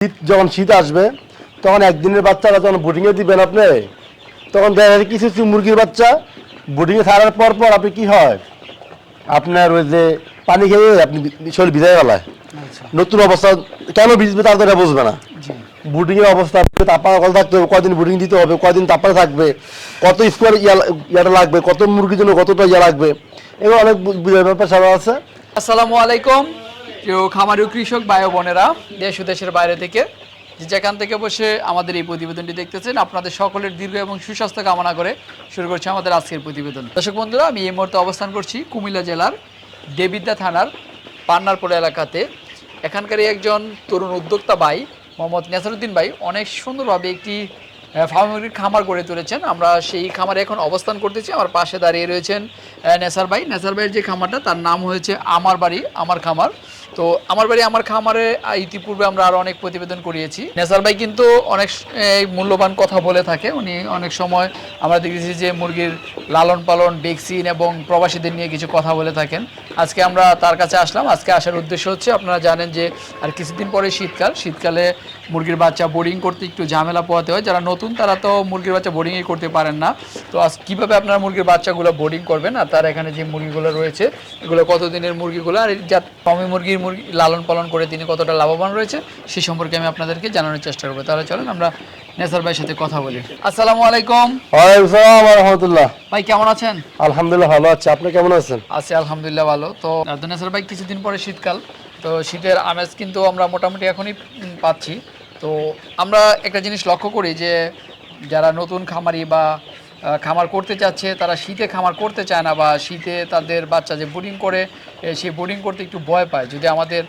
শীত যখন শীত আসবে তখন একদিনের বাচ্চারা যখন বোর্ডিংয়ে দিবেন আপনি তখন দেখা যায় কিছু কিছু মুরগির বাচ্চা বোর্ডিংয়ে ছাড়ার পর পর আপনি কি হয়? আপনার ওই যে পানি খেয়ে আপনি শরীর ভিজাই গেলায় আচ্ছা। নতুন অবস্থা কেন ভিজবে তার তো বুঝবে না। জি। বুডিংয়ের অবস্থা তাপা কল থাকতে হবে কদিন বুডিং দিতে হবে কদিন তাপা থাকবে কত স্কোয়ার ইয়াটা লাগবে কত মুরগির জন্য কতটা ইয়া লাগবে এগুলো অনেক বুঝার ব্যাপার সবাই আছে। আসসালামু আলাইকুম। প্রিয় খামারি কৃষক ও বোনেরা, দেশ ও দেশের বাইরে থেকে যেখান থেকে বসে আমাদের এই প্রতিবেদনটি দেখতেছেন, আপনাদের সকলের দীর্ঘ এবং সুস্বাস্থ্য কামনা করে শুরু করছি আমাদের আজকের প্রতিবেদন। দর্শক বন্ধুরা, আমি এই মুহূর্তে অবস্থান করছি কুমিল্লা জেলার দেবিদ্যা থানার পান্নারপুর এলাকাতে। এখানকারই একজন তরুণ উদ্যোক্তা ভাই, মোহাম্মদ নেসারুদ্দিন ভাই, অনেক সুন্দরভাবে একটি ফার্ম মুরগির খামার গড়ে তুলেছেন। আমরা সেই খামারে এখন অবস্থান করতেছি। আমার পাশে দাঁড়িয়ে রয়েছেন নেসার ভাই। নেসার ভাইয়ের যে খামারটা, তার নাম হয়েছে আমার বাড়ি, আমার খামার। তো আমার বাড়ি, আমার খামারে ইতিপূর্বে আমরা আরও অনেক প্রতিবেদন করিয়েছি। নেসার ভাই কিন্তু অনেক মূল্যবান কথা বলে থাকে। উনি অনেক সময় আমরা দেখেছি যে মুরগির লালন পালন, ভ্যাকসিন এবং প্রবাসীদের নিয়ে কিছু কথা বলে থাকেন। আজকে আমরা তার কাছে আসলাম। আজকে আসার উদ্দেশ্য হচ্ছে, আপনারা জানেন যে আর কিছুদিন পরে শীতকাল। শীতকালে মুরগির বাচ্চা বোর্ডিং করতে একটু ঝামেলা পোহাতে হয়। যারা নতুন, তারা তো মুরগির বাচ্চা বোর্ডিংই করতে পারেন না। তো আজ কীভাবে আপনারা মুরগির বাচ্চাগুলো বোর্ডিং করবেন? আর তার এখানে যে মুরগিগুলো রয়েছে, এগুলো কতদিনের মুরগিগুলো? আর যা টমি মুরগির মুরগি লালন পালন করে তিনি কতটা লাভবান রয়েছে সেই সম্পর্কে আমি আপনাদেরকে জানানোর চেষ্টা করব। তাহলে চলেন আমরা নেসার ভাইয়ের সাথে কথা বলি। আসসালামু আলাইকুম। ওয়ালাইকুম রহমতুল্লাহ। ভাই কেমন আছেন? আলহামদুলিল্লাহ ভালো আছে। আপনি কেমন আছেন? আছি আলহামদুলিল্লাহ ভালো। তো নেসার ভাই কিছুদিন পরে শীতকাল তো শীতের আমেজ কিন্তু আমরা মোটামুটি এখনই পাচ্ছি। তো আমরা একটা জিনিস লক্ষ্য করি যে যারা নতুন খামারি বা খামার করতে চাচ্ছে তারা শীতে খামার করতে চায় না বা শীতে তাদের বাচ্চা যে বোর্ডিং করে সেই বোর্ডিং করতে একটু ভয় পায়। যদি আমাদের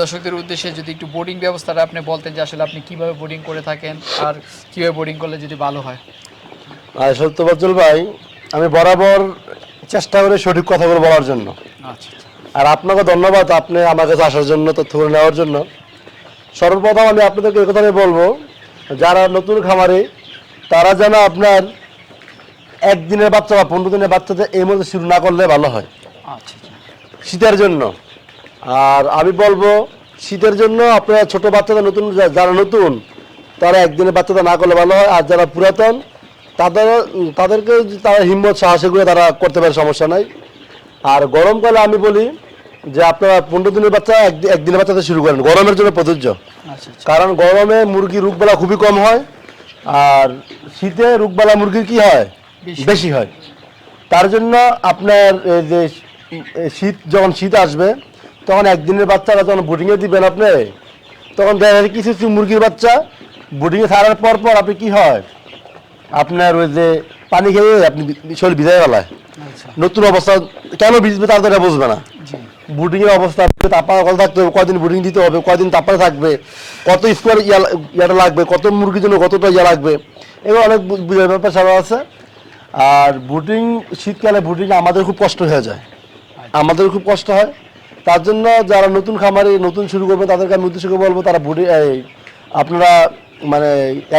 দর্শকদের উদ্দেশ্যে যদি একটু বোর্ডিং ব্যবস্থাটা আপনি বলতেন যে আসলে আপনি কীভাবে বোর্ডিং করে থাকেন আর কীভাবে বোর্ডিং করলে যদি ভালো হয়। আর সত্যবচল ভাই আমি বরাবর চেষ্টা করি সঠিক কথাগুলো বলার জন্য। আচ্ছা আর আপনাকে ধন্যবাদ আপনি আমার কাছে আসার জন্য তথ্যগুলো নেওয়ার জন্য। সর্বপ্রথম আমি আপনাদেরকে কথাই বলব যারা নতুন খামারে তারা যেন আপনার একদিনের বাচ্চা বা পনেরো দিনের বাচ্চাদের এই মধ্যে শুরু না করলে ভালো হয়। আচ্ছা আচ্ছা। শীতের জন্য। আর আমি বলব শীতের জন্য আপনারা ছোট বাচ্চাদের নতুন যারা নতুন তারা একদিনের বাচ্চাদের না করলে ভালো হয়। আর যারা পুরাতন তাদের তাদেরকে তারা হিম্মত সাহসে করে তারা করতে পারে সমস্যা নাই। আর গরমকালে আমি বলি যে আপনারা পনেরো দিনের বাচ্চা একদি- একদিনের বাচ্চাতে শুরু করেন। গরমের জন্য প্রযোজ্য। আচ্ছা কারণ গরমে মুরগি রোগবালা খুবই কম হয়। আর শীতে রোগবালা মুরগির কি হয়? বেশি। হয়। তার জন্য আপনার এই যে শীত যখন শীত আসবে তখন একদিনের বাচ্চারা যখন বোটিংয়ে দিবেন আপনি তখন দেখা যায় কিছু কিছু মুরগির বাচ্চা বোটিংয়ে ছাড়ার পর পর আপনি কি হয়? আপনার ওই যে পানি খেয়ে আপনি শরীর ভিজাই গেলায়। আচ্ছা। নতুন অবস্থা কেন ভিজবে তার এটা বুঝবে না। বোটিংয়ের অবস্থা তাপা কল থাকতে হবে কদিন বোটিং দিতে হবে কদিন তাপা থাকবে কত স্কোয়ার ইয়াটা লাগবে কত মুরগির জন্য কতটা ইয়া লাগবে এগুলো অনেক বুঝার ব্যাপার সবাই আছে। আর বুটিং শীতকালে বুটিং আমাদের খুব কষ্ট হয়ে যায়। আমাদের খুব কষ্ট হয়। তার জন্য যারা নতুন খামারে নতুন শুরু করবে তাদেরকে আমি উদ্দেশ্য বলব তারা বুটি আপনারা মানে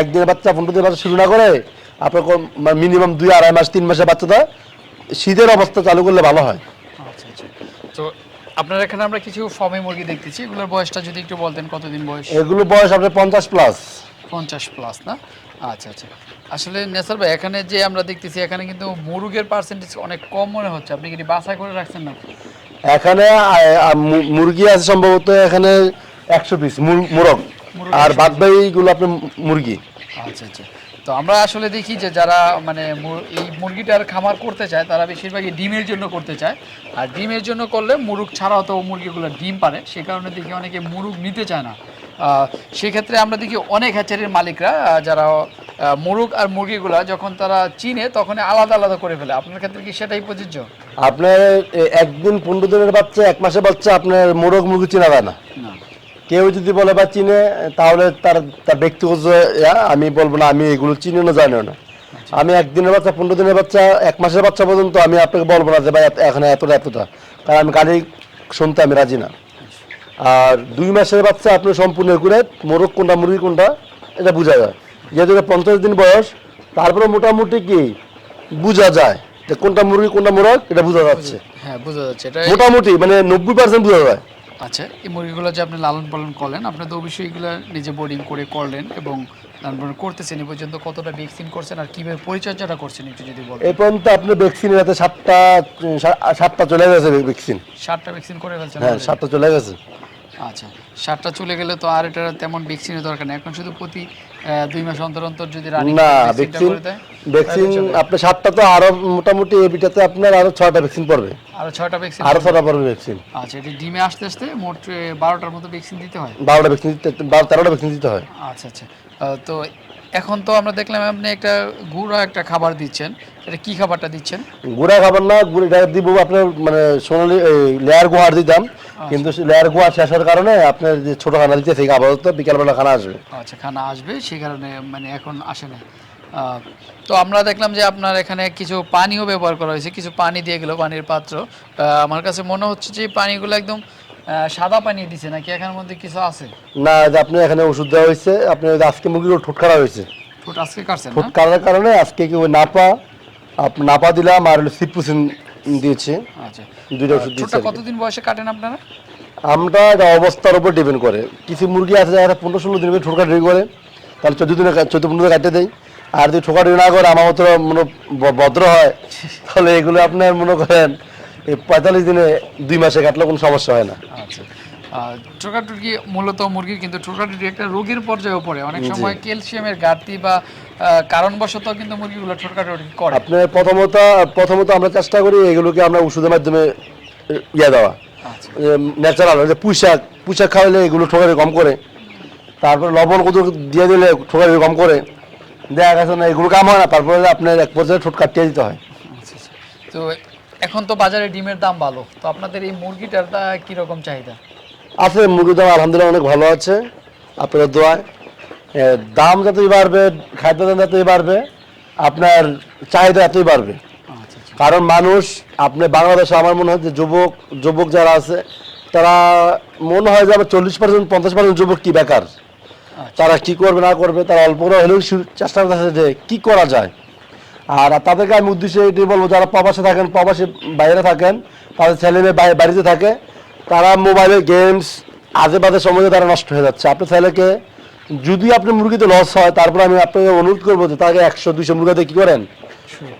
একদিনের বাচ্চা পনেরো দিনের বাচ্চা শুরু না করে আপনার মিনিমাম দুই আড়াই মাস তিন মাসের বাচ্চাটা শীতের অবস্থা চালু করলে ভালো হয়। আচ্ছা আচ্ছা। তো আপনার এখানে আমরা কিছু ফর্মে মুরগি দেখতেছি। এগুলোর বয়সটা যদি একটু বলতেন কতদিন বয়স? এগুলো বয়স আপনার পঞ্চাশ প্লাস পঞ্চাশ প্লাস না? আচ্ছা আচ্ছা। আসলে নেসার ভাই এখানে যে আমরা দেখতেছি এখানে কিন্তু মুরগের পার্সেন্টেজ অনেক কম মনে হচ্ছে। আপনি কি বাছাই করে রাখছেন না এখানে মুরগি আছে সম্ভবত এখানে একশো পিস মুরগ। আর 100 বাদ বাকিগুলো আপনার মুরগি। আচ্ছা আচ্ছা। তো আমরা আসলে দেখি যে যারা মানে এই মুরগিটার খামার করতে চায় তারা বেশিরভাগই ডিমের জন্য করতে চায়। আর ডিমের জন্য করলে মুরগ ছাড়াও তো মুরগিগুলো ডিম পারে। সে কারণে দেখি অনেকে মুরগ নিতে চায় না। সেক্ষেত্রে আমরা দেখি অনেক হ্যাচারির মালিকরা যারা মুরগ আর মুরগিগুলা যখন তারা চিনে তখন আলাদা আলাদা করে ফেলে। আপনার ক্ষেত্রে কি সেটাই প্রযোজ্য? আপনার একদিন পনেরো দিনের বাচ্চা এক মাসের বাচ্চা আপনার মোরগ মুরগি চেনা যায় না। কেউ যদি বলে বা চিনে তাহলে তার তার ব্যক্তিগত আমি বলব না আমি এগুলো চিনি না জানিও না। আমি একদিনের বাচ্চা পনেরো দিনের বাচ্চা এক মাসের বাচ্চা পর্যন্ত আমি আপনাকে বলব না যে ভাই এখন এতটা এতটা। কারণ আমি গাড়ি শুনতে আমি রাজি না। আর দুই মাসের বাচ্চা আপনি সম্পূর্ণ করে মোরগ কোনটা মুরগি কোনটা এটা বোঝা যায়। যেহেতু পঞ্চাশ দিন বয়স তারপরে মোটামুটি কি বোঝা যায় যে কোনটা মুরগি কোনটা মোরগ এটা বোঝা যাচ্ছে। হ্যাঁ বোঝা যাচ্ছে। এটা মোটামুটি মানে নব্বই পার্সেন্ট বোঝা যায়। আচ্ছা এই মুরগিগুলো যে আপনি লালন পালন করলেন আপনি তো অবশ্যই এগুলো নিজে বোর্ডিং করে করলেন এবং লালন পালন করতেছেন এই পর্যন্ত কতটা ভ্যাকসিন করছেন আর কীভাবে পরিচর্যাটা করছেন একটু যদি বলেন। এই পর্যন্ত আপনি ভ্যাকসিন রাতে সাতটা সাতটা চলে গেছে ভ্যাকসিন সাতটা ভ্যাকসিন করে ফেলছেন হ্যাঁ সাতটা চলে গেছে। আচ্ছা সাতটা চলে গেলে তো আর এটা তেমন ভ্যাকসিনের দরকার নেই। এখন শুধু প্রতি দুই মাস অন্তর অন্তর যদি রানিং না ভ্যাকসিন ভ্যাকসিন আপনার সাতটা তো আরও মোটামুটি এবিটাতে আপনার আরও ছয়টা ভ্যাকসিন পড়বে। আরও ছয়টা ভ্যাকসিন আরও ছয়টা পড়বে ভ্যাকসিন আচ্ছা এটি ডিমে আসতে আসতে মোট বারোটার মতো ভ্যাকসিন দিতে হয়। বারোটা ভ্যাকসিন দিতে বারো তেরোটা ভ্যাকসিন দিতে হয়। আচ্ছা আচ্ছা। তো এখন তো আমরা দেখলাম আপনি একটা গুঁড়া একটা খাবার দিচ্ছেন। এটা কি খাবারটা দিচ্ছেন? গুড়া খাবার না গুড়া দিব আপনার মানে সোনালি লেয়ার গুহার দিতাম। কিন্তু লেয়ার গুহা শেষ হওয়ার কারণে আপনার যে ছোট খানা দিতে সেই আপাতত বিকালবেলা খানা আসবে। আচ্ছা খানা আসবে সেই কারণে মানে এখন আসে না। তো আমরা দেখলাম যে আপনার এখানে কিছু পানিও ব্যবহার করা হয়েছে কিছু পানি দিয়ে গেল পানির পাত্র। আমার কাছে মনে হচ্ছে যে পানিগুলো একদম সাদা পানি দিছে নাকি? এখানের মধ্যে কিছু আছে? না যে আপনি এখানে ওষুধ দেওয়া হয়েছে আপনি আজকে মুরগির ঠোঁট খারাপ হয়েছে। ঠোঁট আজকে কাটছেন ঠোঁট কাটার কারণে আজকে কি ওই নাপা আপনি নাপা দিলাম আর সিপ্রুসিন দিয়েছে। আচ্ছা। দুইটা ওষুধ দিয়েছে কতদিন বয়সে কাটেন আপনারা? আমরা এটা অবস্থার উপর ডিপেন্ড করে। কিছু মুরগি আছে যারা পনেরো ষোলো দিন ঠোঁট কাটি করে তাহলে চোদ্দ দিনে চোদ্দ পনেরো কাটতে দেয় আর যদি ঠোকাটি না করে আমার মতো মনে ভদ্র হয় তাহলে এগুলো আপনার মনে করেন এই পঁয়তাল্লিশ দিনে দুই মাসে কাটলে কোনো সমস্যা হয় না। আচ্ছা। টোকাটুকি মূলত মুরগির কিন্তু টোকাটুকি একটা রোগের পর্যায়েও পড়ে। অনেক সময় ক্যালসিয়ামের ঘাটতি বা কারণবশত কিন্তু মুরগিগুলো টোকাটুকি করে। আপনার প্রথমত প্রথমত আমরা চেষ্টা করি এগুলোকে আমরা ওষুধের মাধ্যমে ইয়ে দেওয়া। আচ্ছা। ন্যাচারাল যে পুঁশাক পুঁশাক খাওয়ালে এগুলো ঠোকারি কম করে। তারপর লবণ কত দিয়ে দিলে ঠোকারি কম করে। দেখা গেছে না এগুলো কাম হয় না তারপরে আপনার এক পর্যায়ে ঠোঁট কাটিয়ে দিতে হয়। আচ্ছা, আচ্ছা। তো এখন তো বাজারে ডিমের দাম ভালো। তো আপনাদের এই মুরগিটার কীরকম চাহিদা? আছে মুরগির দাম আলহামদুলিল্লাহ অনেক ভালো আছে। আপনার দোয়ায়। দাম যতই বাড়বে খাদ্য দাম যতই বাড়বে আপনার চাহিদা এতই বাড়বে। আচ্ছা আচ্ছা। কারণ মানুষ আপনি বাংলাদেশে আমার মনে হয় যে যুবক যুবক যারা আছে তারা মনে হয় যে আমার চল্লিশ পার্সেন্ট পঞ্চাশ পার্সেন্ট যুবক কি বেকার? তারা কি করবে না করবে তারা অল্প করে হলেও চেষ্টা করতেছে যে কি করা যায়। আর তাদেরকে আমি উদ্দেশ্যে এটাই বলব, যারা প্রবাসে থাকেন প্রবাসে বাইরে থাকেন, তাদের ছেলে মেয়ে বাড়িতে থাকে, তারা মোবাইলে গেমস আজে বাজে সময়ে তারা নষ্ট হয়ে যাচ্ছে। আপনার ছেলেকে যদি আপনি মুরগিতে লস হয়, তারপর আমি আপনাকে অনুরোধ করব যে তাকে একশো, দুইশো মুরগিতে কি করেন?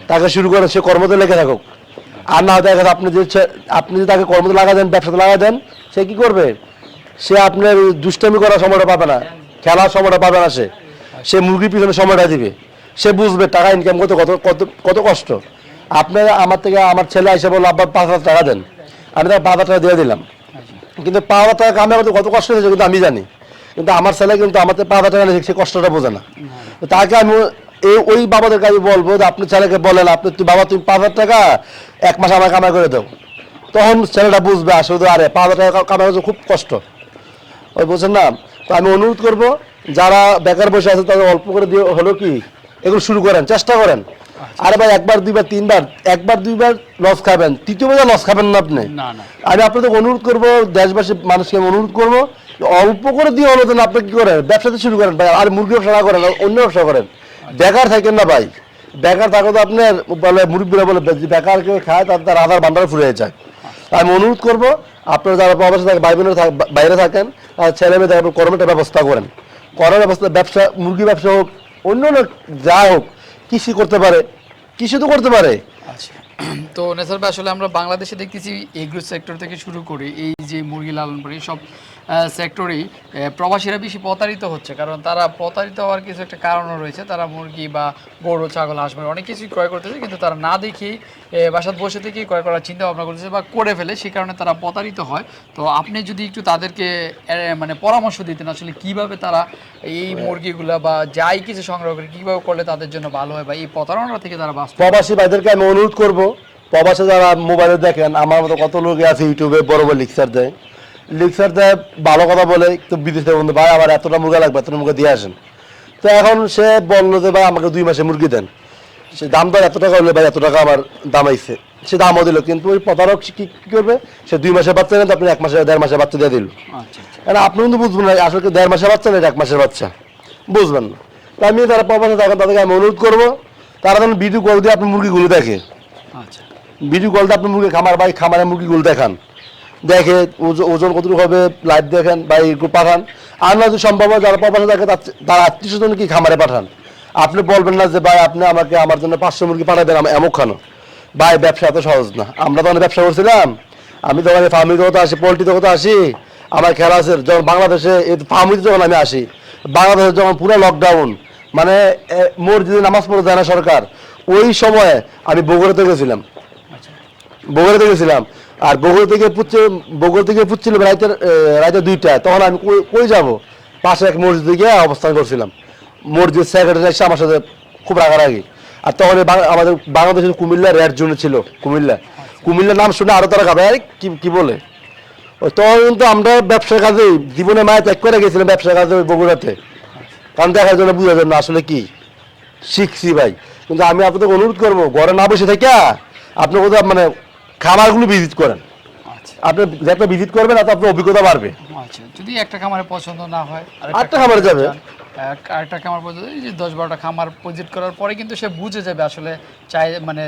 তাকে শুরু করেন, সে কর্মতে লেগে থাকুক। আর না দেখা আপনি যে আপনি যদি তাকে কর্মতে লাগা দেন, ব্যবসাতে লাগা দেন, সে কি করবে? সে আপনার দুষ্টামি করার সময়টা পাবে না, খেলার সময়টা পাবে না সে। সে মুরগির পিছনে সময়টা দিবে। সে বুঝবে টাকা ইনকাম করতে কত কত কত কষ্ট। আপনার আমার থেকে, আমার ছেলে এসে বলল, আব্বা, পাঁচ হাজার টাকা দেন। আমি তাকে পাঁচ হাজার টাকা দিয়ে দিলাম। কিন্তু পাঁচ হাজার টাকা কামে করতে কত কষ্ট হয়েছে কিন্তু আমি জানি। কিন্তু আমার ছেলে কিন্তু আমার থেকে পাঁচ হাজার টাকা সে কষ্টটা বোঝে না। তাকে আমি এই, ওই বাবাদের আমি বলব যে আপনি ছেলেকে বলেন, আপনি তুই বাবা, তুমি পাঁচ হাজার টাকা এক মাস আমার কামাই করে দাও। তখন ছেলেটা বুঝবে আসলে, আরে, পাঁচ হাজার টাকা কামাই করছে খুব কষ্ট। ওই বলছেন না? তো আমি অনুরোধ করব, যারা বেকার বসে আছে, তাদের অল্প করে দিয়ে হলো কি এগুলো শুরু করেন চেষ্টা করেন। আরে ভাই একবার দুইবার তিনবার একবার দুইবার লস খাবেন। তৃতীয়বার লস খাবেন না আপনি। আমি আপনাদের অনুরোধ করব দেশবাসী মানুষকে আমি অনুরোধ করব অল্প করে দিয়ে হলো আপনি কি করেন? ব্যবসাতে শুরু করেন ভাই আর মুরগি ব্যবসা না করেন অন্য ব্যবসা করেন। বেকার থাকেন না ভাই। বেকার থাকো তো আপনার বলে মুরব্বীরা বলে বেকার কেউ খায় তার তার আধার ভান্ডার ফুরে যায়। আমি অনুরোধ করব আপনারা যারা প্রবাসে থাকে ভাই বোনেরা থাক- বাইরে থাকেন আর ছেলে মেয়ে থাকেন কর্মের ব্যবস্থা করেন। করার ব্যবস্থা ব্যবসা মুরগি ব্যবসা হোক অন্য লোক যা হোক, কৃষি করতে পারে, কৃষি তো করতে পারে। আচ্ছা তো নেসার ভাই, আসলে আমরা বাংলাদেশে দেখতেছি এগ্রো সেক্টর থেকে শুরু করে এই যে মুরগি লালন পালন সব সেক্টরেই প্রবাসীরা বেশি প্রতারিত হচ্ছে কারণ তারা প্রতারিত হওয়ার কিছু একটা কারণও রয়েছে। তারা মুরগি বা গরু ছাগল হাঁস মুরগি অনেক কিছুই ক্রয় করতেছে কিন্তু তারা না দেখেই বাসাত বসে থেকেই ক্রয় করার চিন্তা ভাবনা করতেছে বা করে ফেলে সেই কারণে তারা প্রতারিত হয়। তো আপনি যদি একটু তাদেরকে মানে পরামর্শ দিতেন আসলে কীভাবে তারা এই মুরগিগুলা বা যাই কিছু সংগ্রহ করে কীভাবে করলে তাদের জন্য ভালো হয় বা এই প্রতারণা থেকে তারা বাঁচতে প্রবাসী ভাইদেরকে আমি অনুরোধ করব প্রবাসে যারা মোবাইলে দেখেন আমার মতো কত লোক আছে ইউটিউবে বড় বড় লিকচার দেয়। লিকচার দেয় ভালো কথা বলে তো বিদেশ থেকে বন্ধু ভাই আমার এতটা মুরগা লাগবে এতটা মুরগা দিয়ে আসেন। তো এখন সে বলল যে ভাই আমাকে দুই মাসে মুরগি দেন। সে দাম দর এত টাকা হলে ভাই এত টাকা আমার দাম আইছে। সে দামও দিল কিন্তু ওই প্রতারক কি কি করবে? সে দুই মাসের বাচ্চা নেন আপনি এক মাসে দেড় মাসের বাচ্চা দিয়ে দিল। আচ্ছা আচ্ছা। কারণ আপনি কিন্তু বুঝবেন না আসলে দেড় মাসের বাচ্চা না এক মাসের বাচ্চা? বুঝবেন না। তো আমি যারা প্রবাসে থাকেন তাদেরকে আমি অনুরোধ করব তারা যেন ভিডিও কল দিয়ে আপনি মুরগিগুলো দেখে। আচ্ছা। ভিডিও কলটা আপনি মুরগি খামার বাই খামারে মুরগিগুলো দেখান। দেখে, ওজ- ওজন কতটুকু হবে লাইভ দেখেন, বা একটু পাঠান। আর না যদি সম্ভব হয় যারা প্রবাসে থাকে তার- আত্মীয় স্বজন কি খামারে পাঠান? আপনি বলবেন না যে, ভাই, আপনি আমাকে আমার জন্য পাঁচশো মুরগি পাঠাবেন আমি এমন খানো। ভাই, ব্যবসা এত সহজ না। আমরা তো অনেক ব্যবসা করছিলাম। আমি তো তখন ফার্মিং জগতে আসি, পোলট্রি জগতে আসি। আমার খেলা আছে, যখন বাংলাদেশে ফার্মিং যখন আমি আসি, বাংলাদেশে যখন পুরো লকডাউন মানে মসজিদে নামাজ পড়ে যায় না সরকার, ওই সময়ে আমি বগুড়াতে গেছিলাম। বগুড়াতে গেছিলাম। আর বগুড়া থেকে পুচ্ছে বগুড়া থেকে পুচ্ছিল রাইতের রাইতে দুইটা তখন আমি কই- যাব? পাশে এক মসজিদে গিয়ে অবস্থান করছিলাম। মসজিদ সেক্রেটারি এসে আমার সাথে খুব রাগারাগি। আর তখন আমাদের বাংলাদেশের কুমিল্লা রেড জোনে ছিল, কুমিল্লা। কুমিল্লার নাম শুনে আরও তারা গাবে কি কি বলে? ওই তখন কিন্তু আমরা ব্যবসার কাজে জীবনে মায়ের ত্যাগ করে গেছিলাম ব্যবসার কাজে ওই বগুড়াতে। কারণ দেখার জন্য বুঝা যাবে না আসলে কি? শিখছি ভাই। কিন্তু আমি আপনাদের অনুরোধ করব, ঘরে না বসে থেকে আপনি কোথাও মানে খাবারগুলো ভিজিট করেন। আচ্ছা। আপনি একটা ভিজিট করবেন তাতে আপনার অভিজ্ঞতা বাড়বে। আচ্ছা যদি একটা খামারে পছন্দ না হয় আরেকটা খামারে যাবে। আরেকটা খামার পছন্দ এই যে দশ বারোটা খামার ভিজিট করার পরে কিন্তু সে বুঝে যাবে আসলে চাই মানে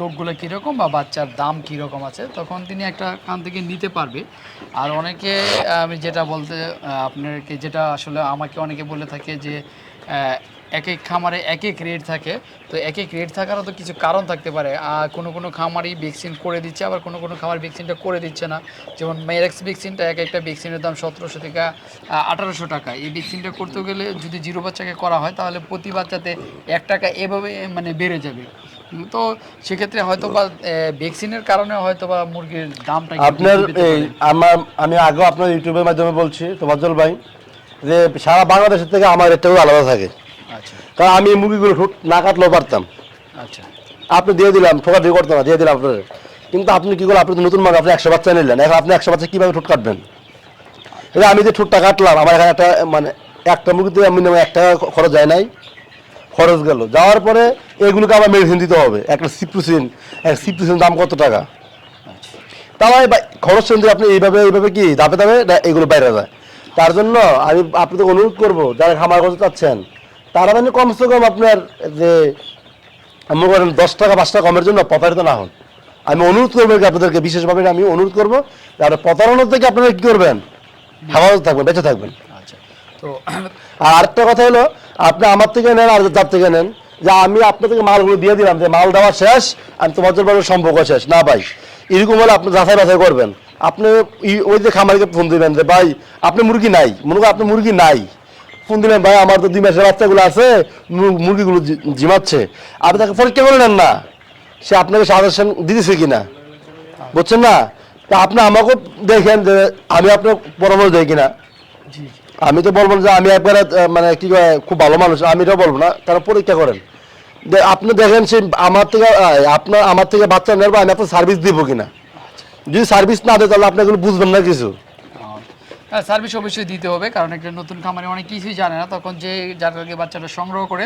লোকগুলো কীরকম বা বাচ্চার দাম কীরকম আছে তখন তিনি একটা খান থেকে নিতে পারবে। আর অনেকে আমি যেটা বলতে আপনাকে যেটা আসলে আমাকে অনেকে বলে থাকে যে এক এক খামারে এক এক রেট থাকে। তো এক এক রেট থাকারও তো কিছু কারণ থাকতে পারে। আর কোনো কোনো খামারই ভ্যাকসিন করে দিচ্ছে আবার কোনো কোনো খামার ভ্যাকসিনটা করে দিচ্ছে না। যেমন মেরেক্স ভ্যাকসিনটা এক একটা ভ্যাকসিনের দাম সতেরোশো থেকে আঠারোশো টাকা। এই ভ্যাকসিনটা করতে গেলে যদি জিরো বাচ্চাকে করা হয় তাহলে প্রতি বাচ্চাতে এক টাকা এভাবে মানে বেড়ে যাবে। তো সেক্ষেত্রে হয়তো বা ভ্যাকসিনের কারণে হয়তো বা মুরগির দামটা আপনার। আমার আমি আগেও আপনার ইউটিউবের মাধ্যমে বলছি তোফাজ্জল ভাই যে সারা বাংলাদেশের থেকে আমার রেটটাও আলাদা থাকে। কারণ আমি এই মুরগিগুলো ঠোঁট না কাটলেও পারতাম। আচ্ছা। আপনি দিয়ে দিলাম ঠোকা দিয়ে করতাম না দিয়ে দিলাম আপনার কিন্তু আপনি কি করলেন আপনি তো নতুন মাল আপনি একশো বাচ্চা নিলেন এখন আপনি একশো বাচ্চা কীভাবে ঠোঁট কাটবেন? এই আমি যে ঠোঁটটা কাটলাম আমার এখানে একটা মানে একটা মুরগিতে মিনিমাম এক টাকা খরচ যায় নাই খরচ গেল। যাওয়ার পরে এগুলোকে আবার মেডিসিন দিতে হবে একটা সিপ্রুসিন এক সিপ্রুসিন দাম কত টাকা? আচ্ছা। তাও খরচ শুনতে আপনি এইভাবে এইভাবে কি দাপে দাপে না- এগুলো বাইরে যায়। তার জন্য আমি আপনাদের অনুরোধ করব যারা খামার করতে চাচ্ছেন তারা মানে কমসে কম আপনার যে আমি বলেন দশ টাকা পাঁচ টাকা কমের জন্য প্রতারিত না হন। আমি অনুরোধ করব কি আপনাদেরকে বিশেষভাবে আমি অনুরোধ করব আর প্রতারণা থেকে আপনারা কি করবেন? হেফাজত থাকবেন বেঁচে থাকবেন। আচ্ছা তো আর আরেকটা কথা হলো আপনি আমার থেকে নেন আর যার থেকে নেন। যে আমি আপনার থেকে মালগুলো দিয়ে দিলাম যে মাল দেওয়া শেষ আমি তোমার জন্য সম্পর্ক শেষ। না ভাই এরকম হলে আপনি যাচাই বাছাই করবেন। আপনি ওই যে খামারিকে ফোন দিবেন যে ভাই আপনি মুরগি নাই। মনে করেন আপনি মুরগি নাই। ফোন দিলেন ভাই আমার তো দুই মাসের বাচ্চাগুলো আছে মুরগিগুলো জিমাচ্ছে। আপনি তাকে পরীক্ষা করে নেন না। সে আপনাকে সাজেশন দিতেছে কিনা? বুঝছেন না? তা আপনি আমাকেও দেখেন যে আমি আপনার পরামর্শ দেয় কিনা। আমি তো বলব যে আমি একবারে মানে কি কয় খুব ভালো মানুষ আমি এটাও বলব না তারা পরীক্ষা করেন। আপনি দেখেন সে আমার থেকে আপনার আমার থেকে বাচ্চা নেব আমি আপনার সার্ভিস দিব কিনা? যদি সার্ভিস না দেয় তাহলে আপনি এগুলো বুঝবেন না কিছু। সার্ভিস অবশ্যই দিতে হবে, কারণ একটা নতুন খামারে অনেক কিছুই জানে না, তখন যে যার কাছে বাচ্চাটা সংগ্রহ করে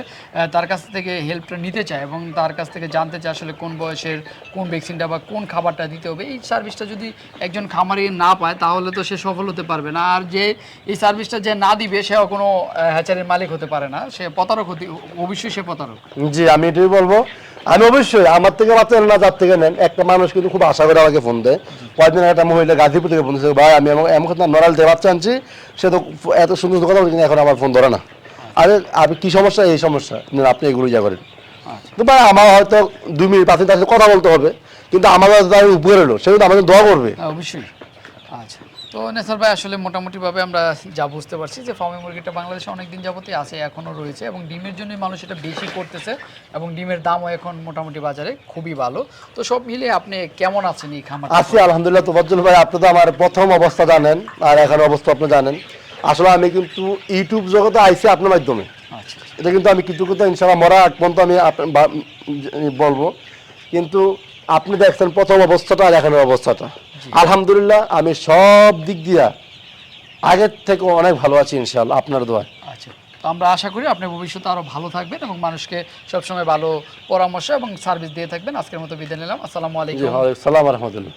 তার কাছ থেকে হেল্পটা নিতে চায় এবং তার কাছ থেকে জানতে চায় আসলে কোন বয়সের, কোন ভ্যাকসিনটা বা কোন খাবারটা দিতে হবে। এই সার্ভিসটা যদি একজন খামারি না পায়, তাহলে তো সে সফল হতে পারবে না। আর যে এই সার্ভিসটা যে না দিবে, সেও কোনো হ্যাচারের মালিক হতে পারে না। সে প্রতারক হতে, অবশ্যই সে প্রতারক। জি, আমি এটাই বলব আমি অবশ্যই আমার থেকে বাচ্চা না যার থেকে নেন। একটা মানুষ কিন্তু খুব আশা করে আমাকে ফোন দেয়। কয়েকদিন একটা মহিলা গাজীপুর থেকে ফোন দিচ্ছে ভাই আমি এমন কথা নড়াল থেকে বাচ্চা আনছি। সে তো এত সুন্দর সুন্দর কথা বলছে কিন্তু এখন আমার ফোন ধরে না। আরে আপনি কী সমস্যা? এই সমস্যা। আপনি এগুলো যা করেন। আচ্ছা। তো ভাই আমার হয়তো দুই মিনিট পাঁচ মিনিট কথা বলতে হবে কিন্তু আমার যারা উপরে এলো সে কিন্তু আমাদের দোয়া করবে। হ্যাঁ, অবশ্যই। আচ্ছা। তো নেসার ভাই আসলে মোটামুটিভাবে আমরা যা বুঝতে পারছি যে ফার্মি মুরগিটা বাংলাদেশে অনেক দিন যাবতই আছে এখনও রয়েছে এবং ডিমের জন্য মানুষ এটা বেশি করতেছে এবং ডিমের দামও এখন মোটামুটি বাজারে খুবই ভালো। তো সব মিলে আপনি কেমন আছেন এই খামার আছি আলহামদুলিল্লাহ। তোফাজ্জল ভাই আপনি তো আমার প্রথম অবস্থা জানেন আর এখন অবস্থা আপনি জানেন। আসলে আমি কিন্তু ইউটিউব জগতে আইসি আপনার মাধ্যমে। আচ্ছা এটা কিন্তু আমি কিছু কথা ইনশাল্লাহ মরা আগ পর্যন্ত আমি বলব। কিন্তু আপনি দেখছেন প্রথম অবস্থাটা আর এখনের অবস্থাটা। আলহামদুলিল্লাহ আমি সব দিক দিয়া আগের থেকে অনেক ভালো আছি ইনশাল্লাহ আপনার দোয়া আচ্ছা তো আমরা আশা করি আপনি ভবিষ্যতে আরও ভালো থাকবেন এবং মানুষকে সবসময় ভালো পরামর্শ এবং সার্ভিস দিয়ে থাকবেন। আজকের মতো বিদায় নিলাম। আসসালামু আলাইকুম। সালাম রহমতুল্লাহ।